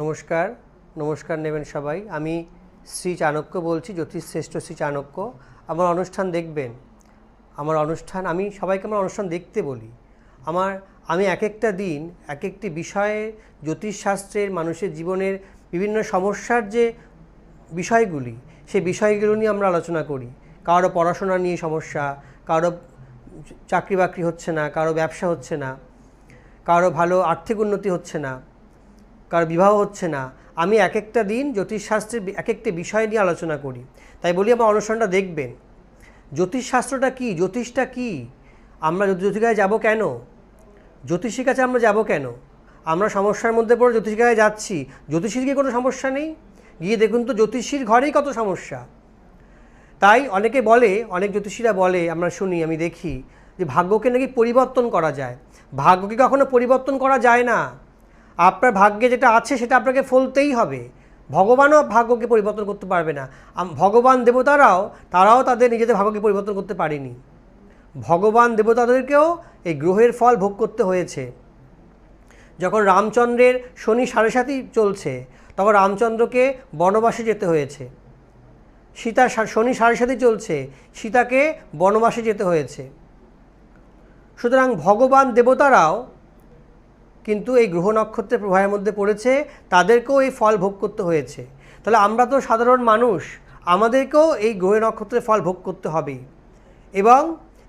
নমস্কার নমস্কার নেবেন সবাই। আমি শ্রী চাণক্য বলছি, জ্যোতিষশ্রেষ্ঠ শ্রী চাণক্য। আমার অনুষ্ঠান দেখবেন। আমার অনুষ্ঠান, আমি সবাইকে আমার অনুষ্ঠান দেখতে বলি। আমার, আমি এক একটা দিন এক একটি বিষয়ে জ্যোতিষশাস্ত্রের মানুষের জীবনের বিভিন্ন সমস্যার যে বিষয়গুলি, সেই বিষয়গুলো নিয়ে আমরা আলোচনা করি। কারও পড়াশোনা নিয়ে সমস্যা, কারও চাকরি বাকরি হচ্ছে না, কারও ব্যবসা হচ্ছে না, কারও ভালো আর্থিক উন্নতি হচ্ছে না। কারও বিবাহ হচ্ছে না, আমি এক একটা দিন জ্যোতিষশাস্ত্রের এক একটি বিষয় নিয়ে আলোচনা করি। তাই বলি আমার অনুষ্ঠানটা দেখবেন। জ্যোতিষশাস্ত্রটা কি? জ্যোতিষটা কি? আমরা জ্যোতিষিকায় যাব কেন? জ্যোতিষীর কাছে আমরা যাব কেন? আমরা সমস্যার মধ্যে পড়ে জ্যোতিষিকায় যাচ্ছি। জ্যোতিষীর কি কোনো সমস্যা নেই? গিয়ে দেখুন তো জ্যোতিষীর ঘরেই কত সমস্যা। তাই অনেকে বলে, অনেক জ্যোতিষীরা বলে, আমরা শুনি, আমি দেখি, যে ভাগ্যকে নাকি পরিবর্তন করা যায়। ভাগ্যকে কখনো পরিবর্তন করা যায় না। আপনার ভাগ্যে যেটা আছে সেটা আপনাকে ফলতেই হবে। ভগবানও ভাগ্যকে পরিবর্তন করতে পারবে না। ভগবান দেবতারাও, তারাও তাদের নিজেদের ভাগ্যকে পরিবর্তন করতে পারেনি। ভগবান দেবতাদেরকেও এই গ্রহের ফল ভোগ করতে হয়েছে। যখন রামচন্দ্রের শনি সাড়ে সাতই চলছে, তখন রামচন্দ্রকে বনবাসে যেতে হয়েছে। সীতা শনি সাড়ে সাথে চলছে, সীতাকে বনবাসে যেতে হয়েছে। সুতরাং ভগবান দেবতারাও কিন্তু এই গ্রহ নক্ষত্রের প্রভাবের মধ্যে পড়েছে, তাদেরকেও এই ফল ভোগ করতে হয়েছে। তাহলে আমরা তো সাধারণ মানুষ, আমাদেরকেও এই গ্রহ নক্ষত্রের ফল ভোগ করতে হবেই এবং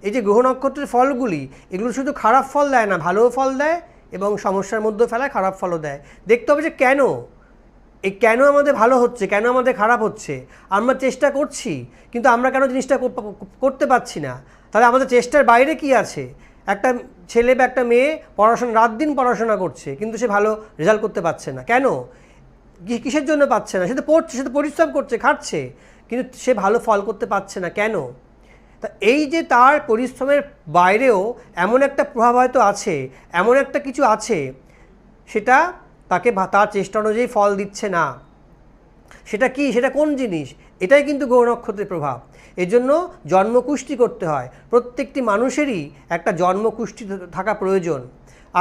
এই যে গ্রহ নক্ষত্রের ফলগুলি, এগুলো শুধু খারাপ ফল দেয় না, ভালোও ফল দেয় এবং সমস্যার মধ্যে ফেলায়, খারাপ ফলও দেয়। দেখতে হবে যে কেন? এই কেন আমাদের ভালো হচ্ছে, কেন আমাদের খারাপ হচ্ছে? আমরা চেষ্টা করছি, কিন্তু আমরা কেন জিনিসটা করতে পারছি না? তাহলে আমাদের চেষ্টার বাইরে কি আছে? একটা ছেলে বা একটা মেয়ে পড়াশোনা, রাত দিন পড়াশোনা করছে, কিন্তু সে ভালো রেজাল্ট করতে পারছে না। কেন? কিসের জন্য পাচ্ছে না? সে তো পড়ছে, সে তো পরিশ্রম করছে খাচ্ছে কিন্তু সে ভালো ফল করতে পারছে না, কেন? তা এই যে তার পরিশ্রমের বাইরেও এমন একটা প্রভাব হয়তো আছে, এমন একটা কিছু আছে, সেটা তাকে তার চেষ্টা অনুযায়ী ফল দিচ্ছে না। সেটা কি? সেটা কোন জিনিস? এটাই কিন্তু গ্রহ নক্ষত্রের প্রভাব। এর জন্য জন্মকুষ্টি করতে হয়। প্রত্যেকটি মানুষেরই একটা জন্মকুষ্টি থাকা প্রয়োজন।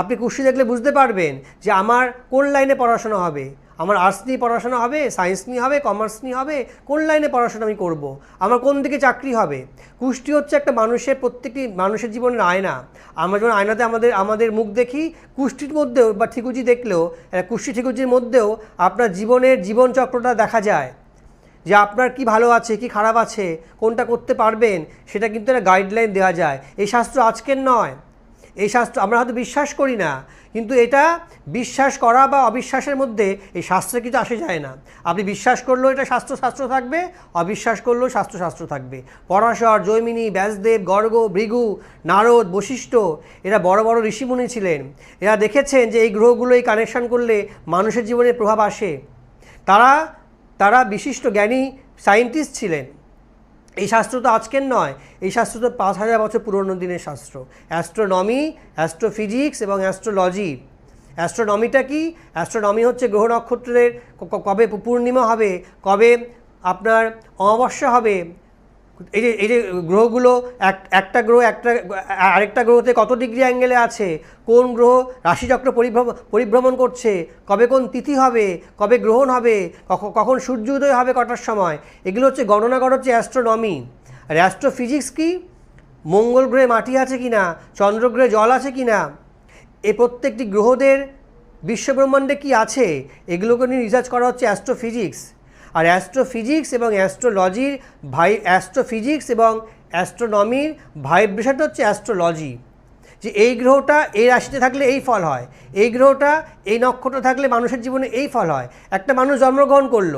আপনি কুষ্টি দেখলে বুঝতে পারবেন যে আমার কোন লাইনে পড়াশোনা হবে? আমার আর্টস নিয়ে পড়াশোনা হবে? সায়েন্স নিয়ে হবে? কমার্স নিয়ে হবে? কোন লাইনে পড়াশোনা আমি করব। আমার কোন দিকে চাকরি হবে? কুষ্টি হচ্ছে একটা মানুষের প্রত্যেকটি মানুষের জীবনের আয়না। আমরা যখন আয়নাতে আমাদের আমাদের মুখ দেখি, কুষ্টির মধ্যেও বা ঠিকুজি দেখলেও, কুষ্টি ঠিকুজির মধ্যেও আপনার জীবনের জীবনচক্রটা দেখা যায়। যে আপনার কি ভালো আছে, কি খারাপ আছে, কোনটা করতে পারবেন, সেটা কিন্তু একটা গাইডলাইন দেওয়া যায়। এই শাস্ত্র আজকের নয়। এই শাস্ত্র আমরা হয়তো বিশ্বাস করি না, কিন্তু এটা বিশ্বাস করা বা অবিশ্বাসের মধ্যে এই শাস্ত্রে কিছু আসে যায় না। আপনি বিশ্বাস করলেও এটা শাস্ত্র শাস্ত্র থাকবে, অবিশ্বাস করলেও শাস্ত্র শাস্ত্র থাকবে। পরাশর, জৈমিনী, ব্যাসদেব, গর্গ, ভৃগু, নারদ, বশিষ্ঠ, এরা বড় বড় ঋষিমুনি ছিলেন। এরা দেখেছেন যে এই গ্রহগুলো এই কানেকশান করলে মানুষের জীবনে প্রভাব আসে। তারা তারা বিশিষ্ট জ্ঞানী সায়েন্টিস্ট ছিলেন। এই শাস্ত্র তো আজকের নয়। এই শাস্ত্র তো পাঁচ হাজার বছর পুরনো দিনের শাস্ত্র। অ্যাস্ট্রোনমি, অ্যাস্ট্রোফিজিক্স এবং অ্যাস্ট্রোলজি। অ্যাস্ট্রোনমিটা কি? অ্যাস্ট্রোনমি হচ্ছে গ্রহ নক্ষত্রের কবে পূর্ণিমা হবে? কবে আপনার অমাবস্যা হবে? এই যে এই যে গ্রহগুলো, এক, একটা গ্রহ, একটা, আরেকটা গ্রহতে কত ডিগ্রি অ্যাঙ্গেলে আছে? কোন গ্রহ রাশিচক্র পরিভ্রম, পরিভ্রমণ করছে? কবে কোন তিথি হবে? কবে গ্রহণ হবে? কখ- কখন সূর্য উদয় হবে কটার সময়? এগুলো হচ্ছে গণনা করা হচ্ছে অ্যাস্ট্রোনমি আর অ্যাস্ট্রোফিজিক্স কি? মঙ্গল গ্রহে মাটি আছে কি না চন্দ্রগ্রহে জল আছে কি না এ প্রত্যেকটি গ্রহদের বিশ্বব্রহ্মাণ্ডে কি আছে? এগুলোকে নিয়ে রিসার্চ করা হচ্ছে অ্যাস্ট্রোফিজিক্স আর অ্যাস্ট্রোফিজিক্স এবং অ্যাস্ট্রোলজির ভাই অ্যাস্ট্রোফিজিক্স এবং অ্যাস্ট্রোনমির ভাইব্রেশনটা হচ্ছে অ্যাস্ট্রোলজি যে এই গ্রহটা এই রাশিতে থাকলে এই ফল হয়, এই গ্রহটা এই নক্ষত্র থাকলে মানুষের জীবনে এই ফল হয়। একটা মানুষ জন্মগ্রহণ করল,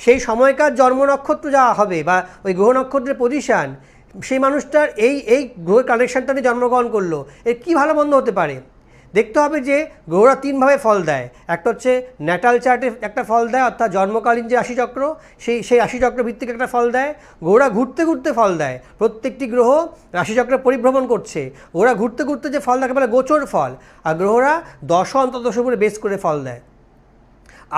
সেই সময়কার জন্ম নক্ষত্র যা হবে বা ওই গ্রহ নক্ষত্রের পজিশান সেই মানুষটার এই এই গ্রহের কানেকশানটা নিয়ে জন্মগ্রহণ করল, এর কী ভালো মন্দ হতে পারে? দেখতে হবে যে গ্রহরা তিনভাবে ফল দেয়। একটা হচ্ছে ন্যাটাল চার্টে একটা ফল দেয়, অর্থাৎ জন্মকালীন যে রাশিচক্র সেই সেই রাশিচক্র ভিত্তিক একটা ফল দেয়। গ্রহরা ঘুরতে ঘুরতে ফল দেয়। প্রত্যেকটি গ্রহ রাশিচক্রে পরিভ্রমণ করছে। ওরা ঘুরতে ঘুরতে যে ফল থাকে বলে গোচর ফল। আর গ্রহরা দশ অন্তদশ উপরে বেস করে ফল দেয়।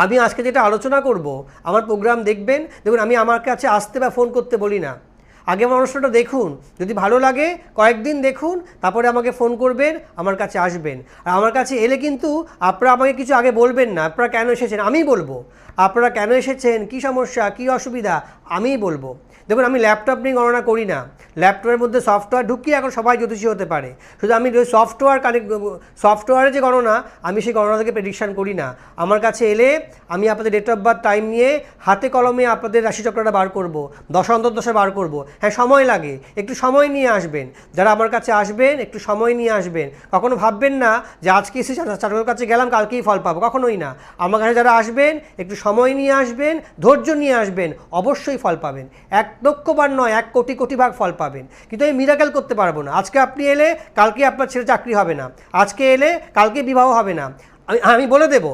আমি আজকে যেটা আলোচনা করব, আমার প্রোগ্রাম দেখবেন। দেখুন, আমি আমার কাছে আসতে বা ফোন করতে বলি না। আগে আমার অনুষ্ঠানটা দেখুন। যদি ভালো লাগে, কয়েকদিন দেখুন, তারপরে আমাকে ফোন করবেন, আমার কাছে আসবেন। আর আমার কাছে এলে কিন্তু আপনারা আমাকে কিছু আগে বলবেন না, আপনারা কেন এসেছেন? আমি বলব। আপনারা কেন এসেছেন? কি সমস্যা? কি অসুবিধা? আমি বলব। দেখুন, আমি ল্যাপটপ নিয়ে গণনা করি না। ল্যাপটপের মধ্যে সফটওয়্যার ঢুকিয়ে এখন সবাই জ্যোতিষী হতে পারে। শুধু আমি সফটওয়্যার কানেক্ট সফটওয়্যারের যে গণনা, আমি সেই গণনা থেকে প্রেডিকশান করি না। আমার কাছে এলে আমি আপনাদের ডেট অফ বার্থ টাইম নিয়ে হাতে কলমে আপনাদের রাশিচক্রটা বার করব। দশ অন্তর্দশা বার করব। হ্যাঁ সময় লাগে। একটু সময় নিয়ে আসবেন। যারা আমার কাছে আসবেন, একটু সময় নিয়ে আসবেন। কখনো ভাববেন না যে আজকে এসে চাটকের কাছে গেলাম, কালকেই ফল পাবো। কখনোই না। আমার কাছে যারা আসবেন, একটু সময় নিয়ে আসবেন, ধৈর্য নিয়ে আসবেন, অবশ্যই ফল পাবেন। এক লক্ষবার নয় এক কোটি কোটি ভাগ ফল পাবেন। কিন্তু আমি মিরাকেল করতে পারব না। আজকে আপনি এলে কালকে আপনার ছেলে চাকরি হবে না। আজকে এলে কালকে বিবাহ হবে না। আমি আমি বলে দেব,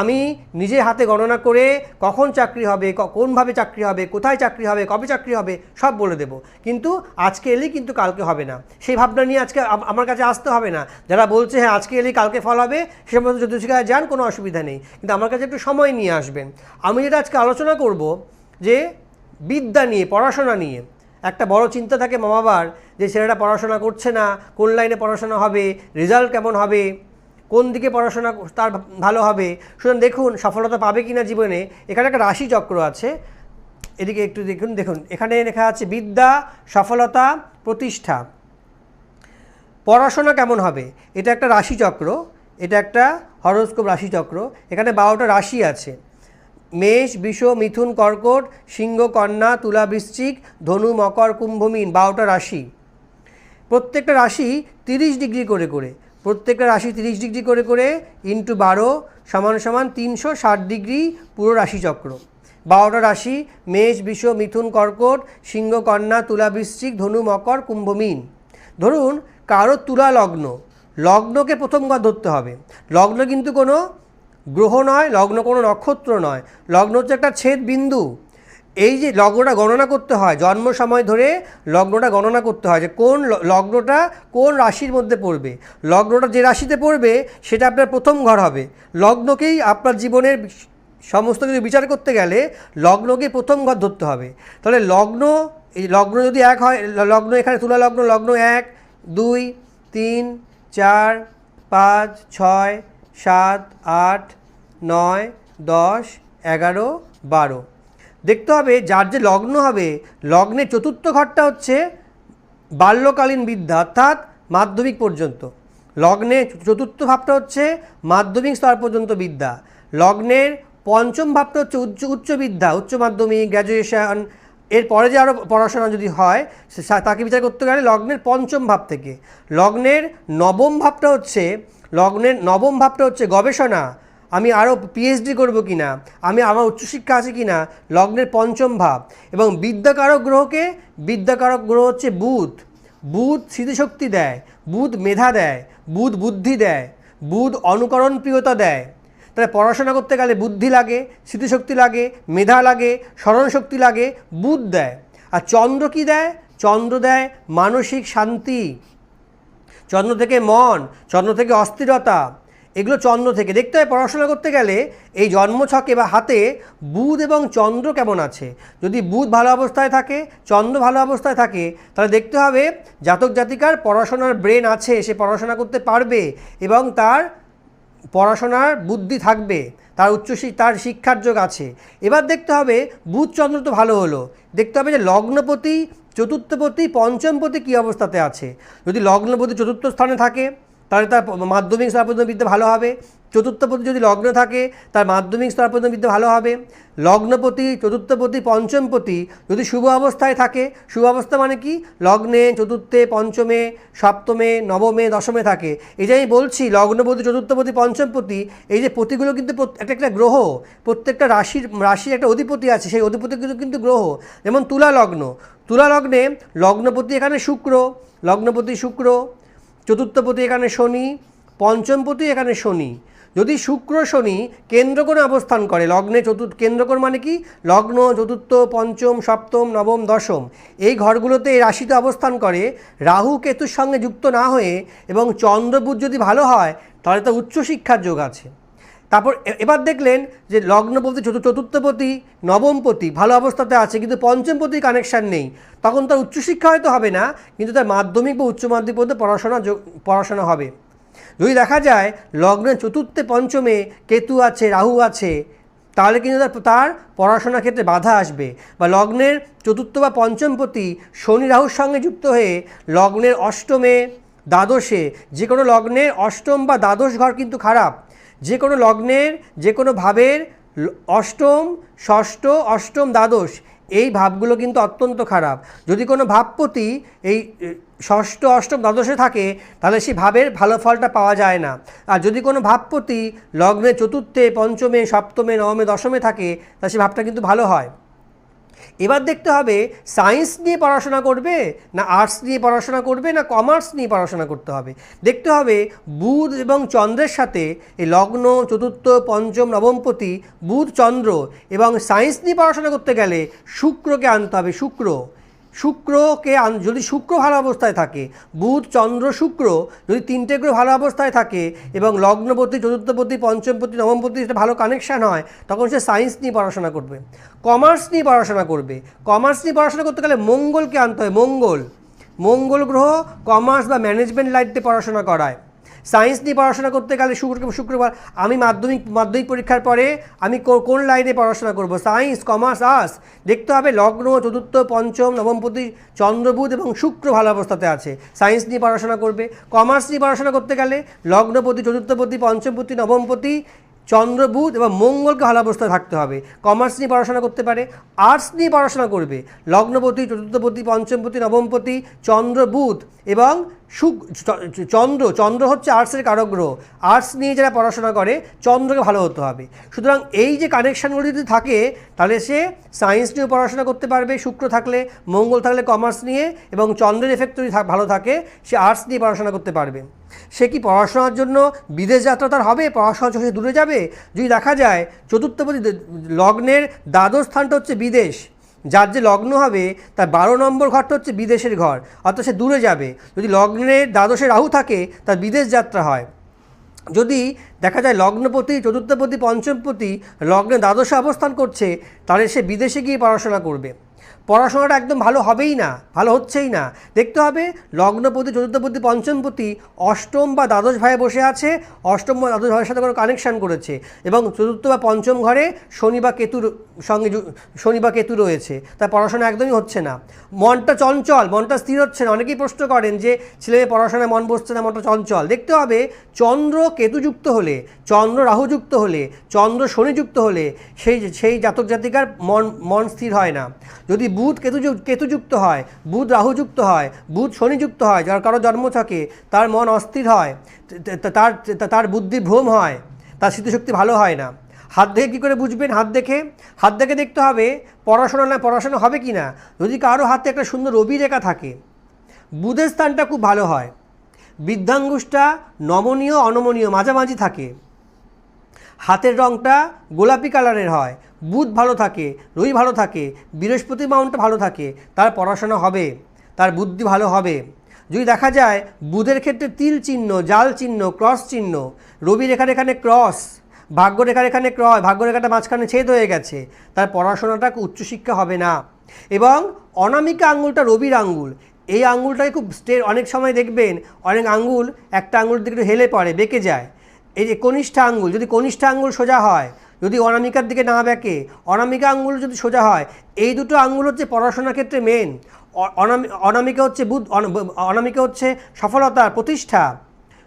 আমি নিজে হাতে গণনা করে কখন চাকরি হবে কোনভাবে চাকরি হবে, কোথায় চাকরি হবে, কবে চাকরি হবে, সব বলে দেব। কিন্তু আজকে এলেই কিন্তু কালকে হবে না। সেই ভাবনা নিয়ে আজকে আমার কাছে আসতে হবে না। যারা বলছে হ্যাঁ আজকে এলেই কালকে ফল হবে সে মতো জ্যোতিষিকায় যান, কোনো অসুবিধা নেই। কিন্তু আমার কাছে একটু সময় নিয়ে আসবেন। আমি যেটা আজকে আলোচনা করব যে বিদ্যা নিয়ে, পড়াশোনা নিয়ে। একটা বড় চিন্তা থাকে মা বাবার যে ছেলেটা পড়াশোনা করছে না, কোন লাইনে পড়াশোনা হবে, রেজাল্ট কেমন হবে, কোন দিকে পড়াশোনা তার ভালো হবে। সুতরাং দেখুন, সফলতা পাবে কি না জীবনে, এখানে একটা রাশি চক্র আছে। এদিকে একটু দেখুন দেখুন, এখানে লেখা আছে, বিদ্যা, সফলতা, প্রতিষ্ঠা। পড়াশোনা কেমন হবে? এটা একটা রাশিচক্র, এটা একটা হরস্কোপ রাশিচক্র। এখানে বারোটা রাশি আছে। মেষ, বিষ, মিথুন, কর্কট, সিংহ, কন্যা, তুলা, বৃশ্চিক, ধনু, মকর, কুম্ভ, মীন বারোটা রাশি। প্রত্যেকটা রাশি তিরিশ ডিগ্রি করে করে। প্রত্যেকটা রাশি তিরিশ ডিগ্রি করে করে ইন্টু বারো সমান সমান তিনশো ষাট ডিগ্রি পুরো রাশিচক্র। বারোটা রাশি মেষ, বিষ, মিথুন, কর্কট, সিংহ, কন্যা, তুলা, বৃশ্চিক, ধনু, মকর, কুম্ভ, মীন। ধরুন কারও তুলা লগ্ন। লগ্নকে প্রথম ধরতে হবে। লগ্ন কিন্তু কোনো গ্রহ নয়, লগ্ন কোনো নক্ষত্র নয়। লগ্ন হচ্ছে একটা ছেদ বিন্দু। এই যে লগ্নটা গণনা করতে হয়, জন্ম সময় ধরে লগ্নটা গণনা করতে হয় যে কোন লগ্নটা কোন রাশির মধ্যে পড়বে। লগ্নটা যে রাশিতে পড়বে, সেটা আপনার প্রথম ঘর হবে। লগ্নকেই আপনার জীবনের সমস্ত কিছু বিচার করতে গেলে লগ্নকে প্রথম ঘর ধরতে হবে। তাহলে লগ্ন, এই লগ্ন যদি এক হয় লগ্ন এখানে তুলা লগ্ন লগ্ন এক, দুই, তিন, চার, পাঁচ, ছয় সাত, আট, নয়, দশ, এগারো, বারো। দেখতে হবে যার যে লগ্ন হবে, লগ্নের চতুর্থ ঘরটা হচ্ছে বাল্যকালীন বিদ্যা, অর্থাৎ মাধ্যমিক পর্যন্ত। লগ্নে চতুর্থ ভাবটা হচ্ছে মাধ্যমিক স্তর পর্যন্ত বিদ্যা। লগ্নের পঞ্চম ভাবটা হচ্ছে উচ্চ উচ্চ বিদ্যা, উচ্চ মাধ্যমিক গ্র্যাজুয়েশন এরপরে যে আরও পড়াশোনা যদি হয় তাকে বিচার করতে গেলে লগ্নের পঞ্চম ভাব থেকে। লগ্নের নবম ভাবটা হচ্ছে লগ্নের নবম ভাবটা হচ্ছে গবেষণা। আমি আরও পিএইচডি করব কি না আমি আমার উচ্চশিক্ষা আছে কি না লগ্নের পঞ্চম ভাব। এবং বিদ্যাকারক গ্রহকে, বিদ্যাকারক গ্রহ হচ্ছে বুধ। বুধ স্মৃতিশক্তি দেয়, বুধ মেধা দেয়, বুধ বুদ্ধি দেয়, বুধ অনুকরণ প্রিয়তা দেয়। তাহলে পড়াশোনা করতে গেলে বুদ্ধি লাগে, স্মৃতিশক্তি লাগে, মেধা লাগে, স্মরণশক্তি লাগে, বুধ দেয়। আর চন্দ্র কি দেয়? চন্দ্র দেয় মানসিক শান্তি। চন্দ্র থেকে মন চন্দ্র থেকে অস্থিরতা, এগুলো চন্দ্র থেকে। দেখতে হয় পড়াশোনা করতে গেলে এই জন্মছকে বা হাতে বুধ এবং চন্দ্র কেমন আছে? যদি বুধ ভালো অবস্থায় থাকে, চন্দ্র ভালো অবস্থায় থাকে, তাহলে দেখতে হবে জাতক জাতিকার পড়াশোনার ব্রেন আছে, সে পড়াশোনা করতে পারবে এবং তার পড়াশোনার বুদ্ধি থাকবে, তার উচ্চ তার শিক্ষার যোগ আছে। এবার দেখতে হবে বুধ চন্দ্র তো ভালো হলো। দেখতে হবে যে লগ্নপতি চতুর্থপতি পঞ্চমপতি কী অবস্থাতে আছে? যদি লগ্নপতি চতুর্থ স্থানে থাকে তাহলে তার মাধ্যমিক স্তর পর্যন্ত বিদ্যা ভালো হবে। চতুর্থপতি যদি লগ্ন থাকে, তার মাধ্যমিক স্তর পর্যন্ত বিদ্যা ভালো হবে। লগ্নপতি চতুর্থপতি পঞ্চমপতি যদি শুভ অবস্থায় থাকে, শুভ অবস্থা মানে কি? লগ্নে চতুর্থে, পঞ্চমে, সপ্তমে, নবমে, দশমে থাকে। এই যে আমি বলছি লগ্নপতি চতুর্থপতি পঞ্চমপতি এই যে পতিগুলো কিন্তু একটা একটা গ্রহ, প্রত্যেকটা রাশির রাশির একটা অধিপতি আছে, সেই অধিপতি কিন্তু কিন্তু গ্রহ। যেমন তুলা লগ্ন, তুলা লগ্নে লগ্নপতি এখানে শুক্র লগ্নপতি শুক্র চতুর্থপতি এখানে শনি, পঞ্চমপতি এখানে শনি। যদি শুক্র শনি কেন্দ্রকোণে অবস্থান করে, লগ্নে চতুর্থ কেন্দ্রকোণ মানে কি? লগ্ন, চতুর্থ, পঞ্চম, সপ্তম, নবম, দশম। এই ঘরগুলোতে এই রাশিতে অবস্থান করে, রাহু কেতুর সঙ্গে যুক্ত না হয়ে এবং চন্দ্রপুর যদি ভালো হয়, তাহলে তো উচ্চশিক্ষার যোগ আছে। তারপর এবার দেখলেন যে লগ্নপতি, চতু- চতুর্থপতি, নবমপতি ভালো অবস্থাতে আছে, কিন্তু পঞ্চমপতি কানেকশান নেই। তখন তার উচ্চশিক্ষা হয়তো হবে না, কিন্তু তার মাধ্যমিক বা উচ্চ মাধ্যমিক পর্যন্ত পড়াশোনা পড়াশোনা হবে। যদি দেখা যায় লগ্নের চতুর্থে পঞ্চমে কেতু আছে, রাহু আছে, তাহলে কিন্তু তার পড়াশোনার ক্ষেত্রে বাধা আসবে। বা লগ্নের চতুর্থ বা পঞ্চমপতি শনি রাহুর সঙ্গে যুক্ত হয়ে লগ্নের অষ্টমে, দ্বাদশে যে কোনো লগ্নের অষ্টম বা দ্বাদশ ঘর কিন্তু খারাপ। যে কোনো লগ্নের, যে কোনো ভাবের অষ্টম, ষষ্ঠ, অষ্টম দ্বাদশ, এই ভাবগুলো কিন্তু অত্যন্ত খারাপ। যদি কোনো ভাবপতি এই ষষ্ঠ, অষ্টম দ্বাদশে থাকে, তাহলে সেই ভাবের ভালো ফলটা পাওয়া যায় না। আর যদি কোনো ভাবপতি লগ্নে চতুর্থে, পঞ্চমে, সপ্তমে, নবমে, দশমে থাকে, তাহলে সেই ভাবটা কিন্তু ভালো হয়। এবার দেখতে হবে সায়েন্স নিয়ে পড়াশোনা করবে না আর্টস নিয়ে পড়াশোনা করবে না কমার্স নিয়ে পড়াশোনা করতে হবে? দেখতে হবে, বুধ এবং চন্দ্রের সাথে এই লগ্ন, চতুর্থ, পঞ্চম নবমপতি বুধ, চন্দ্র এবং সায়েন্স নিয়ে পড়াশোনা করতে গেলে শুক্রকে আনতে হবে, শুক্র। শুক্রকে যদি শুক্র ভালো অবস্থায় থাকে, বুধ, চন্দ্র, শুক্র, যদি তিনটে গ্রহ ভালো অবস্থায় থাকে এবং লগ্নপতি, চতুর্থপতি, পঞ্চমপতি, নবমপতি একটা ভালো কানেকশান হয়, তখন সে সায়েন্স নিয়ে পড়াশোনা করবে। কমার্স নিয়ে পড়াশোনা করবে। কমার্স নিয়ে পড়াশোনা করতে গেলে মঙ্গলকে আনতে হয়? মঙ্গল। মঙ্গল গ্রহ কমার্স বা ম্যানেজমেন্ট লাইনতে পড়াশোনা করায়। সায়েন্স নিয়ে পড়াশোনা করতে গেলে শুক্র, শুক্রবার আমি মাধ্যমিক মাধ্যমিক পরীক্ষার পরে আমি কোন লাইনে পড়াশোনা করব? সায়েন্স কমার্স আর্টস দেখতে হবে লগ্ন, চতুর্থ, পঞ্চম নবমপতি চন্দ্রবুধ এবং শুক্র ভালো অবস্থাতে আছে। সায়েন্স নিয়ে পড়াশোনা করবে। কমার্স নিয়ে পড়াশোনা করতে গেলে লগ্নপতি চতুর্থপতি পঞ্চমপতি নবমপতি চন্দ্রবুধ এবং মঙ্গলকে ভালো অবস্থায় থাকতে হবে। কমার্স নিয়ে পড়াশোনা করতে পারে। আর্টস নিয়ে পড়াশোনা করবে। লগ্নপতি চতুর্থপতি পঞ্চমপতি নবমপতি চন্দ্রবুধ। এবং চ- চন্দ্র চন্দ্র হচ্ছে আর্টসের কারক গ্রহ আর্টস নিয়ে যারা পড়াশোনা করে, চন্দ্রকে ভালো হতে হবে। সুতরাং এই যে কানেকশানগুলো যদি থাকে, তাহলে সে সায়েন্স নিয়ে পড়াশোনা করতে পারবে, শুক্র থাকলে, মঙ্গল থাকলে কমার্স নিয়ে, এবং চন্দ্রের এফেক্ট যদি ভালো থাকে, সে আর্টস নিয়ে পড়াশোনা করতে পারবে। সে কি পড়াশোনার জন্য বিদেশ যাত্রা তার হবে? পড়াশোনা চোখে দূরে যাবে? যদি দেখা যায়, চতুর্থপতি লগ্নের দ্বাদশ স্থানটা হচ্ছে বিদেশ। যার যে লগ্ন হবে, তার বারো নম্বর ঘরটা হচ্ছে বিদেশের ঘর, অর্থাৎ সে দূরে যাবে। যদি লগ্নের দ্বাদশে রাহু থাকে, তার বিদেশ যাত্রা হয়। যদি দেখা যায় লগ্নপতি, চতুর্থপতি, পঞ্চমপতি লগ্নে দ্বাদশে অবস্থান করছে, তাহলে সে বিদেশে গিয়ে পড়াশোনা করবে। পড়াশোনাটা একদম ভালো হবেই না, ভালো হচ্ছেই না। দেখতে হবে, লগ্নপতি, চতুর্থপতি, পঞ্চমপতি, অষ্টম বা দ্বাদশ ভাবে বসে আছে, অষ্টম বা দ্বাদশ ভাইয়ের সাথে কোনো কানেকশান করেছে এবং চতুর্থ বা পঞ্চম ঘরে শনি বা কেতুর সঙ্গে শনি বা কেতু রয়েছে, তার পড়াশোনা একদমই হচ্ছে না। মনটা চঞ্চল, মনটা স্থির হচ্ছে না। অনেকেই প্রশ্ন করেন যে, ছেলে পড়াশোনায় মন বসছে না, মনটা চঞ্চল। দেখতে হবে, চন্দ্র কেতুযুক্ত হলে, চন্দ্র রাহুযুক্ত হলে, চন্দ্র শনিযুক্ত হলে, সেই সেই জাতক জাতিকার মন মন স্থির হয় না। যদি বুধ কেতু কেতুযুক্ত হয়, বুধ রাহুযুক্ত হয়, বুধ শনিযুক্ত হয়, যার কারও জন্ম থাকে, তার মন অস্থির হয় তার তার বুদ্ধি ভ্রম হয়, তার স্মৃতিশক্তি ভালো হয় না। হাত দেখে কী করে বুঝবেন? হাত দেখে? হাত দেখে দেখতে হবে, পড়াশোনা না, পড়াশোনা হবে কি না? যদি কারও হাতে একটা সুন্দর রবি রেখা থাকে, বুধের স্থানটা খুব ভালো হয়। বৃদ্ধাঙ্গুষটা নমনীয়, অনমনীয়, মাঝামাঝি থাকে। হাতের রঙটা গোলাপি কালারের হয়, বুধ ভালো থাকে রবি ভালো থাকে, বৃহস্পতি মাউন্টটা ভালো থাকে, তার পড়াশোনা হবে, তার বুদ্ধি ভালো হবে। যদি দেখা যায় বুধের ক্ষেত্রে তিল চিহ্ন, জাল চিহ্ন, ক্রস চিহ্ন, রবি রেখার এখানে ক্রস ভাগ্যরেখার এখানে ক্রয় ভাগ্যরেখাটা মাঝখানে ছেদ হয়ে গেছে, তার পড়াশোনাটা উচ্চশিক্ষা হবে না। এবং অনামিকা আঙ্গুলটা রবির আঙ্গুল এই আঙ্গুলটাকে খুব স্টে অনেক সময় দেখবেন অনেক আঙ্গুল একটা আঙ্গুলের দিকে হেলে পড়ে, বেঁকে যায়। এই যে কনিষ্ঠ আঙ্গুল, যদি কনিষ্ঠ আঙ্গুল সোজা হয়, যদি অনামিকার দিকে না বেঁকে অনামিকা আঙ্গুল যদি সোজা হয়, এই দুটো আঙ্গুল হচ্ছে পড়াশোনার ক্ষেত্রে মেন অনামিকা হচ্ছে বুধ অন- অনামিকা হচ্ছে সফলতার প্রতিষ্ঠা।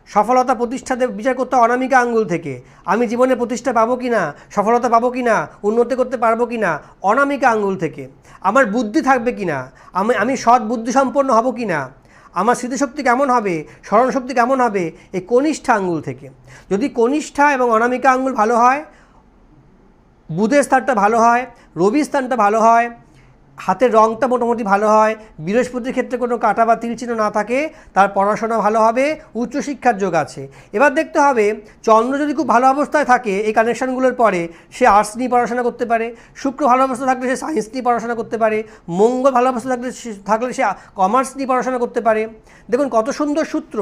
সফলতা প্রতিষ্ঠাতে বিচার করতে অনামিকা আঙ্গুল থেকে। আমি জীবনে প্রতিষ্ঠা পাবো কি না সফলতা পাবো কি না উন্নতি করতে পারব কি না অনামিকা আঙ্গুল থেকে। আমার বুদ্ধি থাকবে কি না আমি আমি সৎ বুদ্ধি সম্পন্ন হব কি না আমার স্মৃতিশক্তি কেমন হবে? স্মরণশক্তি কেমন হবে? এই কনিষ্ঠা আঙ্গুল থেকে। যদি কনিষ্ঠা এবং অনামিকা আঙ্গুল ভালো হয়, বুধের স্থানটা ভালো হয় রবি স্থানটা ভালো হয় হাতের রঙটা মোটামুটি ভালো হয়, বৃহস্পতির ক্ষেত্রে কোনো কাটা বা চিহ্ন না থাকে, তার পড়াশোনা ভালো হবে, উচ্চশিক্ষার যোগ আছে। এবার দেখতে হবে, চন্দ্র যদি খুব ভালো অবস্থায় থাকে, এই কানেকশানগুলোর পরে সে আর্টস নিয়ে পড়াশোনা করতে পারে, শুক্র ভালো অবস্থা থাকলে সে সায়েন্স নিয়ে পড়াশোনা করতে পারে, মঙ্গল ভালো অবস্থা থাকলে থাকলে সে কমার্স নিয়ে পড়াশোনা করতে পারে। দেখুন কত সুন্দর সূত্র,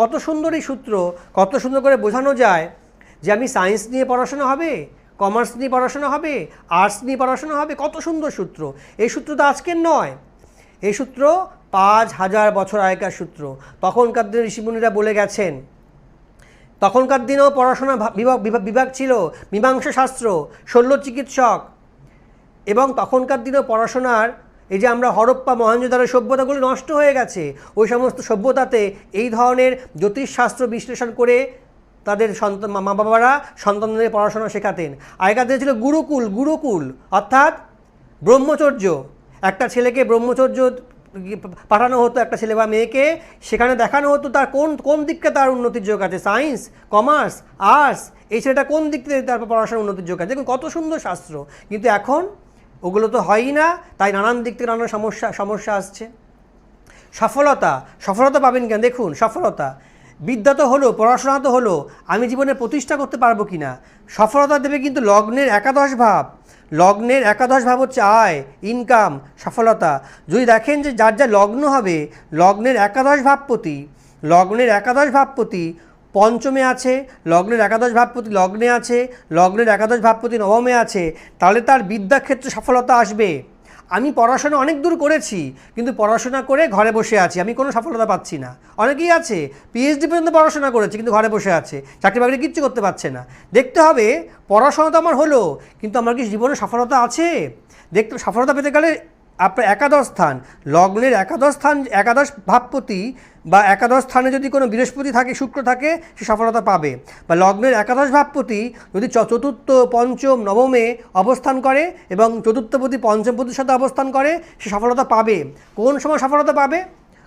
কত সুন্দর এই সূত্র, কত সুন্দর করে বোঝানো যায় যে আমি সায়েন্স নিয়ে পড়াশোনা হবে কমার্স নিয়ে পড়াশোনা হবে, আর্টস নিয়ে পড়াশোনা হবে, কত সুন্দর সূত্র। এই সূত্র তো আজকের নয়। এই সূত্র পাঁচ হাজার বছর আগেকার সূত্র। তখনকার দিনে ঋষিমুনিরা বলে গেছেন, তখনকার দিনেও পড়াশোনা বিভাগ- বিভাগ ছিল মীমাংসা শাস্ত্র, শল্য চিকিৎসক। এবং তখনকার দিনেও পড়াশোনার এই যে আমরা হরপ্পা মহেঞ্জোদারো সভ্যতাগুলো নষ্ট হয়ে গেছে, ওই সমস্ত সভ্যতাতে এই ধরনের জ্যোতিষশাস্ত্র বিশ্লেষণ করে তাদের সন্তান মা বাবারা সন্তানদের পড়াশোনা শেখাতেন। আগেকার দিনে ছিল গুরুকুল গুরুকুল, অর্থাৎ ব্রহ্মচর্য। একটা ছেলেকে ব্রহ্মচর্য পাঠানো হতো, একটা ছেলে বা মেয়েকে। সেখানে দেখানো হতো তার কোন কোন দিকটা তার উন্নতির যোগ আছে। সায়েন্স, কমার্স, আর্টস, এই ছেলেটা কোন দিক থেকে তার পড়াশোনার উন্নতির যোগ আছে। দেখুন, কত সুন্দর শাস্ত্র। কিন্তু এখন ওগুলো তো হয়ই না, তাই নানান দিক থেকে নানান সমস্যা সমস্যা আসছে। সফলতা সফলতা পাবেন কেন? দেখুন, সফলতা। বিদ্যা তো হলো, পড়াশোনা তো হলো, আমি জীবনে প্রতিষ্ঠা করতে পারব কি না সফলতা দেবে কিন্তু লগ্নের একাদশ ভাব। লগ্নের একাদশ ভাব হচ্ছে আয় ইনকাম সফলতা। যদি দেখেন যে যার যা লগ্ন হবে, লগ্নের একাদশ ভাবপতি লগ্নের একাদশ ভাবপতি পঞ্চমে আছে, লগ্নের একাদশ ভাবপতি লগ্নে আছে, লগ্নের একাদশ ভাবপতি নবমে আছে, তাহলে তার বিদ্যাক্ষেত্রে সফলতা আসবে। আমি পড়াশোনা অনেক দূর করেছি, কিন্তু পড়াশোনা করে ঘরে বসে আছি। আমি কোনো সফলতা পাচ্ছি না। অনেকেই আছে পিএইচডি পর্যন্ত পড়াশোনা করেছে, কিন্তু ঘরে বসে আছে। চাকরি বাকরি কিচ্ছু করতে পারছে না। দেখতে হবে, পড়াশোনা তো আমার হলো, কিন্তু আমার কি জীবনে সফলতা আছে? দেখতে, সফলতা পেতে গেলে আপনার একাদশ স্থান, লগ্নের একাদশ স্থান, একাদশ ভাবপতি বা একাদশ স্থানে যদি কোনো বৃহস্পতি থাকে, শুক্র থাকে, সে সফলতা পাবে। বা লগ্নের একাদশ ভাবপতি যদি চতুর্থ, পঞ্চম, নবমে অবস্থান করে এবং চতুর্থপতি, পঞ্চমপতির সাথে অবস্থান করে, সে সফলতা পাবে। কোন সময় সফলতা পাবে?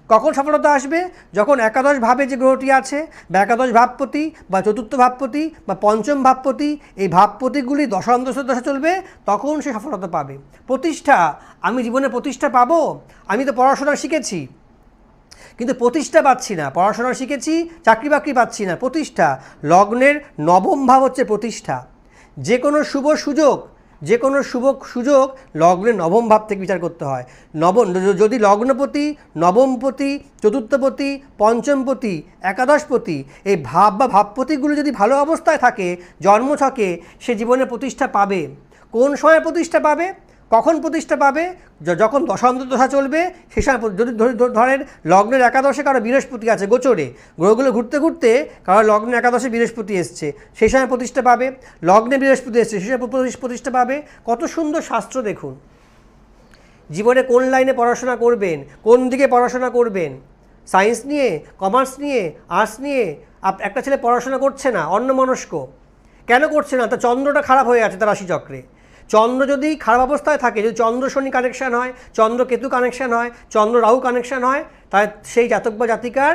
কখন সফলতা আসবে? যখন একাদশ ভাবে যে গ্রহটি আছে, বা একাদশ ভাবপতি, বা চতুর্থ ভাবপতি, বা পঞ্চম ভাবপতি, এই ভাবপতিগুলি দশান্তশ দশা চলবে, তখন সে সফলতা পাবে। প্রতিষ্ঠা, আমি জীবনে প্রতিষ্ঠা পাবো? আমি তো পড়াশোনা শিখেছি। কিন্তু প্রতিষ্ঠা পাচ্ছি না। পড়াশোনা শিখেছি, চাকরি বাকরি পাচ্ছি না। প্রতিষ্ঠা, লগ্নের নবম ভাব হচ্ছে প্রতিষ্ঠা। যে কোনো শুভ সুযোগ, যে কোনো শুভ সুযোগ লগ্নের নবম ভাব থেকে বিচার করতে হয়। নব, যদি লগ্নপতি, নবমপতি, চতুর্থপতি, পঞ্চমপতি, একাদশপতি, এই ভাব বা ভাবপতিগুলো যদি ভালো অবস্থায় থাকে জন্মছকে সে জীবনে প্রতিষ্ঠা পাবে। কোন সময় প্রতিষ্ঠা পাবে? কখন প্রতিষ্ঠা পাবে? যখন দশান্ত দশা চলবে, সে সময় যদি ধরে- ধরে- ধরেন লগ্নের একাদশে কারও বৃহস্পতি আছে গোচরে, গ্রহগুলো ঘুরতে ঘুরতে কারও লগ্নের একাদশে বৃহস্পতি এসছে সেই সময় প্রতিষ্ঠা পাবে, লগ্নে বৃহস্পতি এসছে সেই সময় প্রতি- প্রতিষ্ঠা পাবে। কত সুন্দর শাস্ত্র দেখুন। জীবনে কোন লাইনে পড়াশোনা করবেন, কোন দিকে পড়াশোনা করবেন? সায়েন্স নিয়ে, কমার্স নিয়ে, আর্টস নিয়ে একটা ছেলে পড়াশোনা করছে না, অন্যমনস্ক। কেন করছে না? তার চন্দ্রটা খারাপ হয়ে আছে তার রাশিচক্রে। চন্দ্র যদি খারাপ অবস্থায় থাকে, যদি চন্দ্র শনি কানেকশান হয়, চন্দ্র কেতু কানেকশান হয়, চন্দ্র রাহু কানেকশান হয়, তাহলে সেই জাতক বা জাতিকার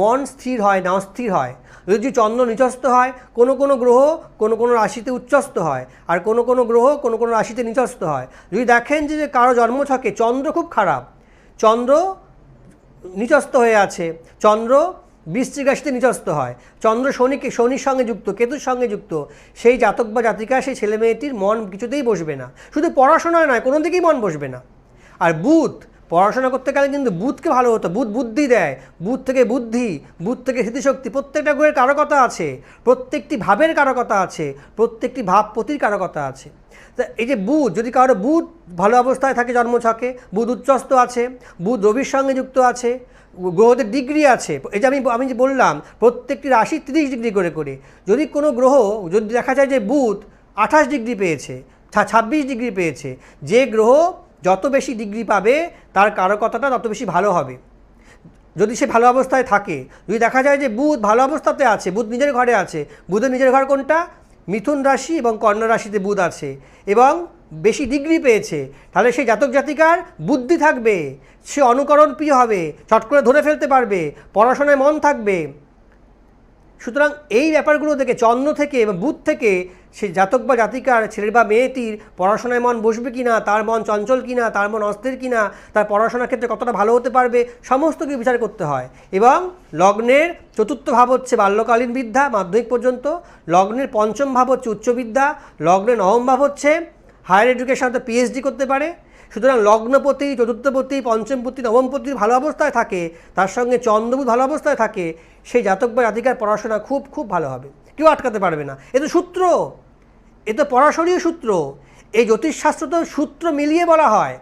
মন স্থির হয় না অস্থির হয়। যদি চন্দ্র নিচস্থ হয়, কোনো কোনো গ্রহ কোনো কোনো রাশিতে উচ্চস্থ হয়, আর কোনো কোনো গ্রহ কোনো কোনো রাশিতে নিচস্থ হয়। যদি দেখেন যে কারও জন্ম থাকে চন্দ্র খুব খারাপ, চন্দ্র নিচস্থ হয়ে আছে, চন্দ্র বৃশ্চিক রাশিতে নিচস্থ হয়। চন্দ্র শনিকে শনির সঙ্গে যুক্ত, কেতুর সঙ্গে যুক্ত। সেই জাতক বা জাতিকা, সেই ছেলে মেয়েটির মন কিছুতেই বসবে না। শুধু পড়াশোনায় নয়, কোনো দিকেই মন বসবে না। আর বুধ, পড়াশোনা করতে গেলে কিন্তু বুধকে ভালো হতো। বুধ বুদ্ধি দেয়, বুধ থেকে বুদ্ধি, বুধ থেকে স্মৃতিশক্তি। প্রত্যেকটা গ্রহের কারকতা আছে, প্রত্যেকটি ভাবের কারকতা আছে, প্রত্যেকটি ভাব ভাবপতির কারকতা আছে। তা এই যে বুধ, যদি কারও বুধ ভালো অবস্থায় থাকে জন্মছকে বুধ উচ্চস্ত আছে, বুধ রবির সঙ্গে যুক্ত আছে গ্রহদের ডিগ্রি আছে। যে আমি আমি যে বললাম, প্রত্যেকটি রাশি তিরিশ ডিগ্রি করে করে। যদি কোনো গ্রহ, যদি দেখা যায় যে বুধ আঠাশ ডিগ্রি পেয়েছে ছাব্বিশ ডিগ্রি পেয়েছে, যে গ্রহ যত বেশি ডিগ্রি পাবে, তার কারকতাটা তত বেশি ভালো হবে। যদি সে ভালো অবস্থায় থাকে, যদি দেখা যায় যে বুধ ভালো অবস্থাতে আছে, বুধ নিজের ঘরে আছে, বুধের নিজের ঘর কোনটা? মিথুন রাশি এবং কন্যা রাশিতে বুধ আছে। এবং বেশি ডিগ্রি পেয়েছে, তাহলে সেই জাতক জাতিকার বুদ্ধি থাকবে, সে অনুকরণ প্রিয় হবে, চট করে ধরে ফেলতে পারবে, পড়াশোনায় মন থাকবে। সুতরাং এই ব্যাপারগুলো থেকে চন্দ্র থেকে এবং বুধ থেকে সে জাতক বা জাতিকার ছেলের বা মেয়েটির পড়াশোনায় মন বসবে কি না তার মন চঞ্চল কি না তার মন অস্থির কি না তার পড়াশোনার ক্ষেত্রে কতটা ভালো হতে পারবে, সমস্ত কিছু বিচার করতে হয়। এবং লগ্নের চতুর্থ ভাব হচ্ছে বাল্যকালীন বিদ্যা, মাধ্যমিক পর্যন্ত। লগ্নের পঞ্চম ভাব হচ্ছে উচ্চবিদ্যা লগ্নের নবম ভাব হচ্ছে হায়ার এডুকেশন তো পিএইচডি করতে পারে। সুতরাং লগ্নপতি চতুর্থপতি পঞ্চমপতি নবমপতি ভালো অবস্থায় থাকে, তার সঙ্গে চন্দ্রবুধ ভালো অবস্থায় থাকে, সেই জাতক বা জাতিকার পড়াশোনা খুব খুব ভালো হবে। কেউ আটকাতে পারবে না। এ তো সূত্র। এ তো পরাশরীয় সূত্র। এই জ্যোতিষশাস্ত্র তো সূত্র মিলিয়ে বলা হয়।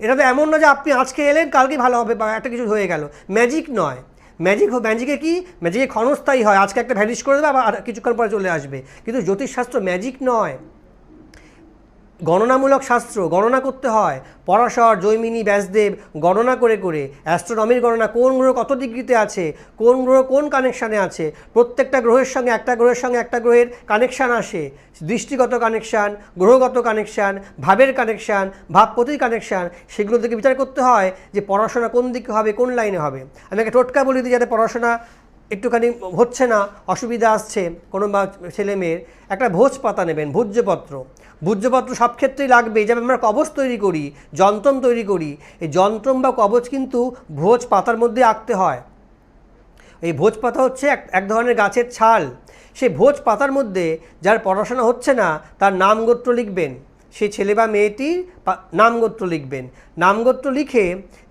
এটা তো এমন না যে আপনি আজকে এলেন, কালকে ভালো হবে বা একটা কিছু হয়ে গেল। ম্যাজিক নয়। ম্যাজিক ম্যাজিকে কি? ম্যাজিকে ক্ষণস্থায়ী হয়। আজকে একটা ভ্যানিশ করে দেবে আর কিছুক্ষণ পরে চলে আসবে। কিন্তু জ্যোতিষশাস্ত্র ম্যাজিক নয়। গণনামূলক শাস্ত্র গণনা করতে হয়। পরাশর, জৈমিনী, ব্যাসদেব গণনা করে করে। অ্যাস্ট্রোনমির গণনা কোন গ্রহ কত ডিগ্রিতে আছে? কোন গ্রহ কোন কানেকশানে আছে? প্রত্যেকটা গ্রহের সঙ্গে একটা গ্রহের সঙ্গে একটা গ্রহের কানেকশান আসে। দৃষ্টিগত কানেকশান, গ্রহগত কানেকশান, ভাবের কানেকশান, ভাবপতির কানেকশান, সেগুলো থেকে বিচার করতে হয় যে পড়াশোনা কোন দিকে হবে, কোন লাইনে হবে। আমি একটা টোটকা বলে দিই যাতে পড়াশোনা একটুখানি হচ্ছে না, অসুবিধা আসছে কোনো ছেলে মেয়ের, একটা ভোজ পাতা নেবেন, ভোজ্যপত্র। ভোজ্যপত্র সব ক্ষেত্রেই লাগবে, যেমন আমরা কবচ তৈরি করি, যন্ত্রম তৈরি করি, এই যন্ত্রম বা কবচ কিন্তু ভোজ পাতার মধ্যে আঁকতে হয়। এই ভোজ পাতা হচ্ছে এক এক ধরনের গাছের ছাল। সেই ভোজ পাতার মধ্যে যার পড়াশোনা হচ্ছে না, তার নাম গোত্র লিখবেন। সেই ছেলে বা মেয়েটির নামগোত্র লিখবেন। নামগোত্র লিখে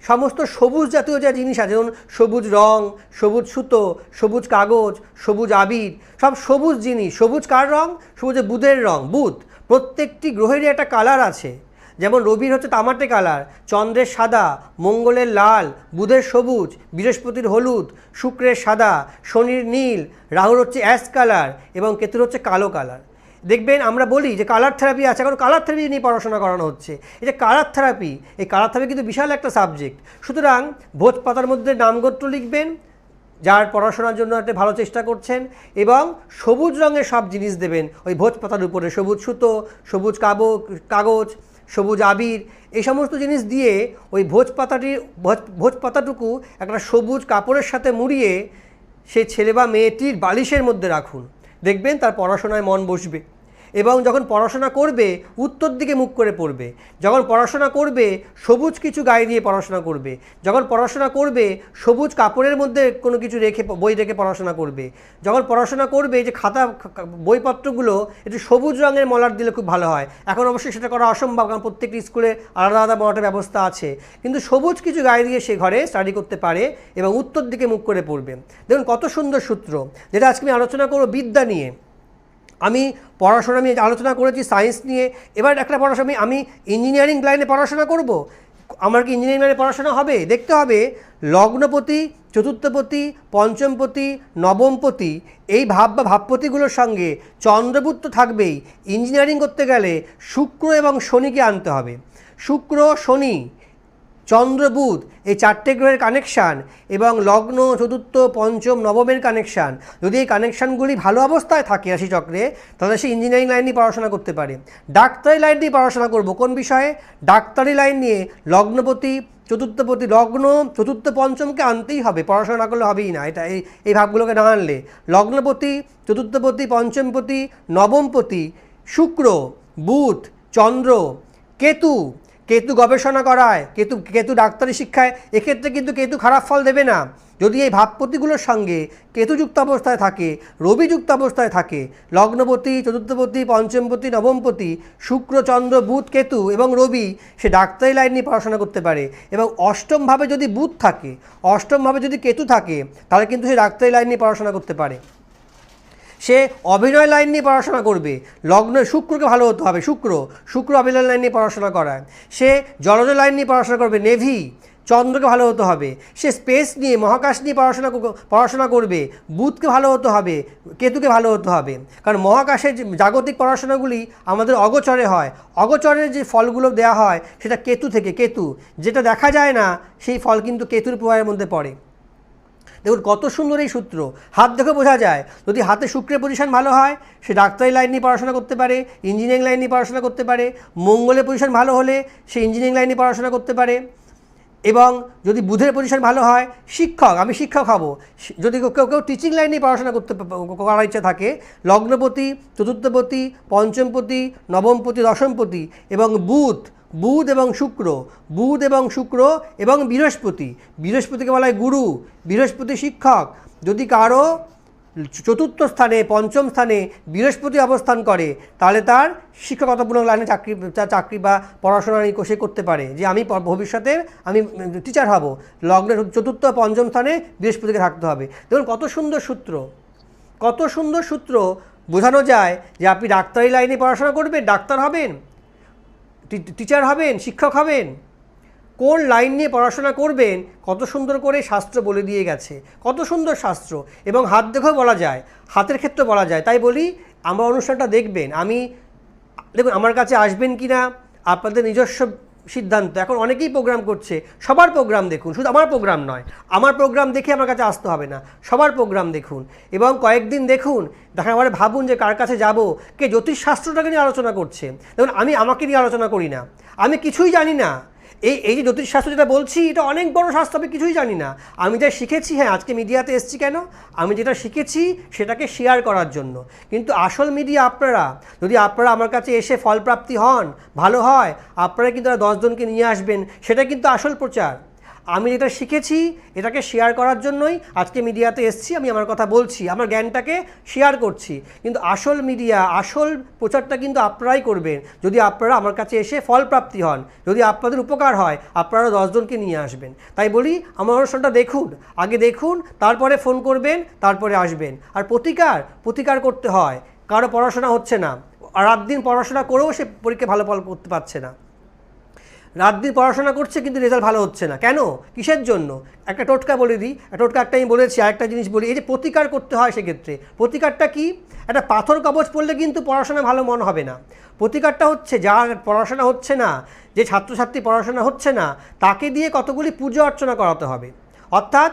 সমস্ত সবুজ জাতীয় যা জিনিস আছে, যেমন সবুজ রং, সবুজ সুতো, সবুজ কাগজ, সবুজ আবির, সব সবুজ জিনিস। সবুজ কার রং? সবুজ বুধের রং, বুধ। প্রত্যেকটি গ্রহেরই একটা কালার আছে। যেমন রবির হচ্ছে তামাটে কালার, চন্দ্রের সাদা, মঙ্গলের লাল, বুধের সবুজ, বৃহস্পতির হলুদ, শুক্রের সাদা, শনির নীল, রাহুর হচ্ছে অ্যাশ কালার এবং কেতুর হচ্ছে কালো কালার। দেখবেন আমরা বলি যে কালার থেরাপি আছে, এখন কালার থেরাপি নিয়ে পড়াশোনা করানো হচ্ছে। এই যে কালার থেরাপি এই কালার থেরাপি কিন্তু বিশাল একটা সাবজেক্ট সুতরাং ভোজ পাতার মধ্যে নামগোত্র লিখবেন, যার পড়াশোনার জন্য একটা ভালো চেষ্টা করছেন, এবং সবুজ রঙের সব জিনিস দেবেন। ওই ভোজ পাতার উপরে সবুজ সুতো, সবুজ কাগজ, সবুজ আবির, এই সমস্ত জিনিস দিয়ে ওই ভোজ পাতাটির ভোজ পাতাটুকু একটা সবুজ কাপড়ের সাথে মুড়িয়ে সেই ছেলে বা মেয়েটির বালিশের মধ্যে রাখুন। দেখবেন তার পড়াশোনায় মন বসবে। এবং যখন পড়াশোনা করবে, উত্তর দিকে মুখ করে পড়বে। যখন পড়াশোনা করবে, সবুজ কিছু গায়ে দিয়ে পড়াশোনা করবে। যখন পড়াশোনা করবে, সবুজ কাপড়ের মধ্যে কোনো কিছু রেখে, বই রেখে পড়াশোনা করবে। যখন পড়াশোনা করবে যে খাতা, বইপত্রগুলো একটু সবুজ রঙের মলার দিলে খুব ভালো হয়। এখন অবশ্যই সেটা করা অসম্ভব, কারণ প্রত্যেকটি স্কুলে আলাদা আলাদা মলাটের ব্যবস্থা আছে। কিন্তু সবুজ কিছু গায়ে দিয়ে সে ঘরে স্টাডি করতে পারে এবং উত্তর দিকে মুখ করে পড়বে। দেখুন কত সুন্দর সূত্র, যেটা আজকে আমি আলোচনা করব বিদ্যা নিয়ে। আমি পড়াশোনা, আমি আলোচনা করেছি সায়েন্স নিয়ে। এবার একটা পড়াশোনা, আমি আমি ইঞ্জিনিয়ারিং লাইনে পড়াশোনা করব। আমার কি ইঞ্জিনিয়ারিং লাইনে পড়াশোনা হবে? দেখতে হবে। লগ্নপতি, চতুর্থপতি, পঞ্চমপতি, নবমপতি, এই ভাব বা ভাবপতিগুলোর সঙ্গে চন্দ্রপুত্র থাকবেই। ইঞ্জিনিয়ারিং করতে গেলে শুক্র এবং শনিকে আনতে হবে। শুক্র, শনি চন্দ্র বুধ এই চারটে গ্রহের কানেকশান এবং লগ্ন, চতুর্থ, পঞ্চম, নবমের কানেকশান যদি এই কানেকশানগুলি ভালো অবস্থায় থাকে রাশি চক্রে তাহলে সে ইঞ্জিনিয়ারিং লাইন নিয়ে পড়াশোনা করতে পারে। ডাক্তারি লাইন নিয়ে পড়াশোনা করব কোন বিষয়ে? ডাক্তারি লাইন নিয়ে লগ্নপতি, চতুর্থপতি লগ্ন, চতুর্থ, পঞ্চমকে আনতেই হবে, পড়াশোনা করলে হবেই না। এটা এই এই ভাবগুলোকে না আনলে। লগ্নপতি, চতুর্থপতি, পঞ্চমপতি, নবমপতি, শুক্র, বুধ, চন্দ্র, কেতু কেতু গবেষণা করায়, কেতু কেতু ডাক্তারি শিক্ষায়, এক্ষেত্রে কিন্তু কেতু খারাপ ফল দেবে না। যদি এই ভাবপতিগুলোর সঙ্গে কেতুযুক্ত অবস্থায় থাকে, রবিযুক্ত অবস্থায় থাকে, লগ্নপতি, চতুর্থপতি, পঞ্চমপতি, নবমপতি, শুক্র, চন্দ্র, বুধ, কেতু এবং রবি, সে ডাক্তারি লাইন নিয়ে পড়াশোনা করতে পারে। এবং অষ্টমভাবে যদি বুধ থাকে, অষ্টমভাবে যদি কেতু থাকে, তাহলে কিন্তু সে ডাক্তারি লাইন নিয়ে পড়াশোনা করতে পারে। সে অভিনয় লাইন নিয়ে পড়াশোনা করবে। লগ্ন শুক্রকে ভালো হতে হবে, শুক্র। শুক্র অভিনয় লাইন নিয়ে পড়াশোনা করায়। সে জলজ লাইন নিয়ে পড়াশোনা করবে, নেভি। চন্দ্রকে ভালো হতে হবে। সে স্পেস নিয়ে, মহাকাশ নিয়ে পড়াশোনা পড়াশোনা করবে। বুধকে ভালো হতে হবে, কেতুকে ভালো হতে হবে। কারণ মহাকাশের জাগতিক পড়াশোনাগুলি আমাদের অগোচরে হয়। অগোচরের যে ফলগুলো দেওয়া হয়, সেটা কেতু থেকে কেতু। যেটা দেখা যায় না, সেই ফল কিন্তু কেতুর প্রভাবের মধ্যে পড়ে। দেখুন কত সুন্দর এই সূত্র। হাত দেখে বোঝা যায়, যদি হাতে শুক্রের পজিশন ভালো হয়, সে ডাক্তারি লাইন নিয়ে পড়াশোনা করতে পারে ইঞ্জিনিয়ারিং লাইন নিয়ে পড়াশোনা করতে পারে, মঙ্গলের পজিশন ভালো হলে সে ইঞ্জিনিয়ারিং লাইন নিয়ে পড়াশোনা করতে পারে। এবং যদি বুধের পজিশন ভালো হয়, শিক্ষক, আমি শিক্ষক হব। যদি কেউ কেউ টিচিং লাইন নিয়ে পড়াশোনা করতে করার ইচ্ছা থাকে, লগ্নপতি, চতুর্থপতি, পঞ্চমপতি, নবমপতি, দশমপতি এবং বুধ বুধ এবং শুক্র, বুধ এবং শুক্র এবং বৃহস্পতি। বৃহস্পতিকে বলা হয় গুরু, বৃহস্পতি শিক্ষক। যদি কারও চতুর্থ স্থানে, পঞ্চম স্থানে বৃহস্পতি অবস্থান করে, তাহলে তার শিক্ষকতামূলক লাইনে চাকরি চাকরি বা পড়াশোনা সে করতে পারে যে আমি ভবিষ্যতে আমি টিচার হব। লগ্নের চতুর্থ, পঞ্চম স্থানে বৃহস্পতিকে থাকতে হবে। দেখুন কত সুন্দর সূত্র। কত সুন্দর সূত্র বোঝানো যায় যে আপনি ডাক্তারি লাইনে পড়াশোনা করবেন, ডাক্তার হবেন। টিচার হবেন, শিক্ষক হবেন, কোন লাইন নিয়ে পড়াশোনা করবেন, কত সুন্দর করে শাস্ত্র বলে দিয়ে গেছে, কত সুন্দর শাস্ত্র, এবং হাত দেখেও বলা যায়, হাতের ক্ষেত্রে বলা যায়, তাই বলি আমার অনুষ্ঠানটা দেখবেন, আমি, দেখুন, আমার কাছে আসবেন কি না আপনাদের নিজস্ব সিদ্ধান্ত। এখন অনেকেই প্রোগ্রাম করছে, সবার প্রোগ্রাম দেখুন, শুধু আমার প্রোগ্রাম নয়, আমার প্রোগ্রাম দেখে আমার কাছে আসতে হবে না, সবার প্রোগ্রাম দেখুন। এবং কয়েকদিন দেখুন দেখার আমার ভাবুন যে কার কাছে যাব, কে জ্যোতিষশাস্ত্রটাকে নিয়ে আলোচনা করছে। দেখুন, আমি আমাকে নিয়ে আলোচনা করি না, আমি কিছুই জানি না এই এই যে জ্যোতিষশাস্ত্র যেটা বলছি, এটা অনেক বড় শাস্ত্র, আমি কিছুই জানি না। আমি যা শিখেছি হ্যাঁ আজকে মিডিয়াতে এসেছি কেন? আমি যেটা শিখেছি, সেটাকে শেয়ার করার জন্য। কিন্তু আসল মিডিয়া আপনারা, যদি আপনারা আমার কাছে এসে ফলপ্রাপ্তি হন, ভালো হয় আপনারা কিন্তু দশজনকে নিয়ে আসবেন, সেটা কিন্তু আসল প্রচার। আমি যেটা শিখেছি, এটাকে শেয়ার করার জন্যই আজকে মিডিয়াতে এসেছি, আমি আমার কথা বলছি, আমার জ্ঞানটাকে শেয়ার করছি। কিন্তু আসল মিডিয়া, আসল প্রচারটা কিন্তু আপনারাই করবেন। যদি আপনারা আমার কাছে এসে ফলপ্রাপ্তি হন, যদি আপনাদের উপকার হয়, আপনারা দশজনকে নিয়ে আসবেন। তাই বলি, আমার অনুষ্ঠানটা দেখুন, আগে দেখুন, তারপরে ফোন করবেন, তারপরে আসবেন। আর প্রতিকার প্রতিকার করতে হয়। কারও পড়াশোনা হচ্ছে না। রাত দিন পড়াশোনা করেও সে পরীক্ষা ভালো ফল করতে পারছে না। রাত দিন পড়াশোনা করছে, কিন্তু রেজাল্ট ভালো হচ্ছে না। কেন? কিসের জন্য? একটা টোটকা বলে দিই। একটা টোটকা একটা আমি বলেছি, আরেকটা জিনিস বলি। এই যে প্রতিকার করতে হয় সেক্ষেত্রে, প্রতিকারটা কি? একটা পাথর কবচ পড়লে কিন্তু পড়াশোনা ভালো মন হবে না। প্রতিকারটা হচ্ছে যার পড়াশোনা হচ্ছে না, যে ছাত্রছাত্রী পড়াশোনা হচ্ছে না, তাকে দিয়ে কতগুলি পুজো অর্চনা করাতে হবে। অর্থাৎ,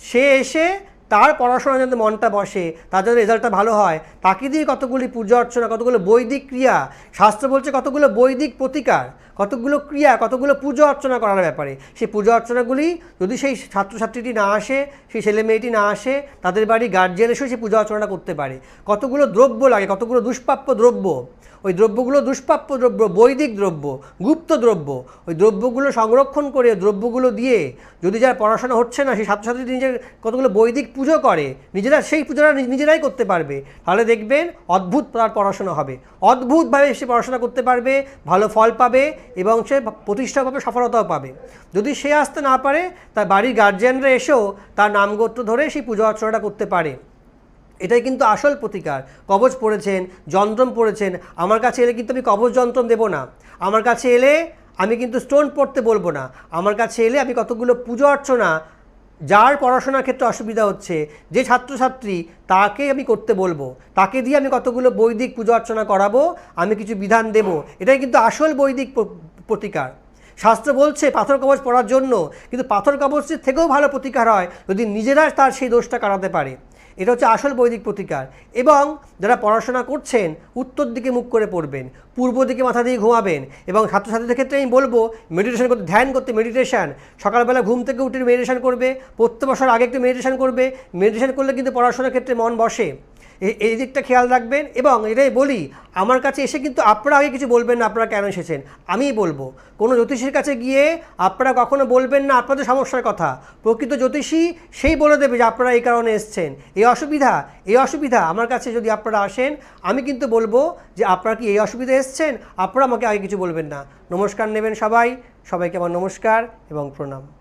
সে এসে তার পড়াশোনা যাতে মনটা বসে, তার যাতে রেজাল্টটা ভালো হয়, তাকে দিয়ে কতগুলি পূজা অর্চনা, কতগুলো বৈদিক ক্রিয়া, শাস্ত্র বলছে কতগুলো বৈদিক প্রতিকার কতগুলো ক্রিয়া কতগুলো পুজো অর্চনা করার ব্যাপারে। সেই পুজো অর্চনাগুলি যদি সেই ছাত্রছাত্রীটি না আসে, সেই ছেলে মেয়েটি না আসে, তাদের বাড়ি গার্জিয়ান এসেও সেই পূজা অর্চনাটা করতে পারে। কতগুলো দ্রব্য লাগে, কতগুলো দুষ্প্রাপ্য দ্রব্য। ওই দ্রব্যগুলো দুষ্প্রাপ্য দ্রব্য, বৈদিক দ্রব্য, গুপ্ত দ্রব্য, ওই দ্রব্যগুলো সংরক্ষণ করে, দ্রব্যগুলো দিয়ে যদি যার পড়াশোনা হচ্ছে না, সেই ছাত্রছাত্রী নিজের কতগুলো বৈদিক পুজো করে, নিজেরা সেই পুজোটা নিজ- নিজেরাই করতে পারবে। তাহলে দেখবেন অদ্ভুত তার পড়াশোনা হবে। অদ্ভুতভাবে সে পড়াশোনা করতে পারবে, ভালো ফল পাবে এবং সে প্রতিষ্ঠাভাবে সফলতাও পাবে। যদি সে আসতে না পারে, তার বাড়ির গার্জিয়ানরা এসেও তার নামগোত্র ধরে সেই পুজো অর্চনাটা করতে পারে। এটাই কিন্তু আসল প্রতিকার। কবচ পড়েছেন, যন্ত্রম পড়েছেন। আমার কাছে এলে কিন্তু আমি কবচ যন্ত্রম দেব না। আমার কাছে এলে আমি কিন্তু স্টোন পড়তে বলব না। আমার কাছে এলে আমি কতগুলো পুজো অর্চনা যার পড়াশোনার ক্ষেত্রে অসুবিধা হচ্ছে, যে ছাত্রছাত্রী তাকে আমি করতে বলব, তাকে দিয়ে আমি কতগুলো বৈদিক পুজো অর্চনা করাবো, আমি কিছু বিধান দেব, এটাই কিন্তু আসল বৈদিক প্রতিকার। শাস্ত্র বলছে পাথর কবচ পড়ার জন্য, কিন্তু পাথর কবচের থেকেও ভালো প্রতিকার হয় যদি নিজেরা তার সেই দোষটা কাটাতে পারে। এটা হচ্ছে আসল বৈদিক প্রতিকার। এবং যারা পড়াশোনা করছেন, উত্তর দিকে মুখ করে পড়বেন, পূর্ব দিকে মাথা দিয়ে ঘুমাবেন এবং ছাত্রছাত্রীদের ক্ষেত্রে আমি বলব মেডিটেশন করতে, ধ্যান করতে মেডিটেশান সকালবেলা ঘুম থেকে উঠে মেডিটেশান করবে, প্রত্যেক বছর আগে একটু মেডিটেশান করবে। মেডিটেশান করলে কিন্তু পড়াশোনার ক্ষেত্রে মন বসে। এই দিকটা খেয়াল রাখবেন এবং এটাই বলি, আমার কাছে এসে কিন্তু আপনারা আগে কিছু বলবেন না, আপনারা কেন এসেছেন? আমিই বলব। কোনো জ্যোতিষীর কাছে গিয়ে আপনারা কখনো বলবেন না, আপনাদের সমস্যার কথা। প্রকৃত জ্যোতিষী সেই বলে দেবে যে আপনারা এই কারণে এসছেন। এই অসুবিধা এই অসুবিধা আমার কাছে যদি আপনারা আসেন, আমি কিন্তু বলব যে আপনারা কি এই অসুবিধা এসছেন? আপনারা আমাকে আগে কিছু বলবেন না। নমস্কার নেবেন সবাই। সবাইকে আমার নমস্কার এবং প্রণাম।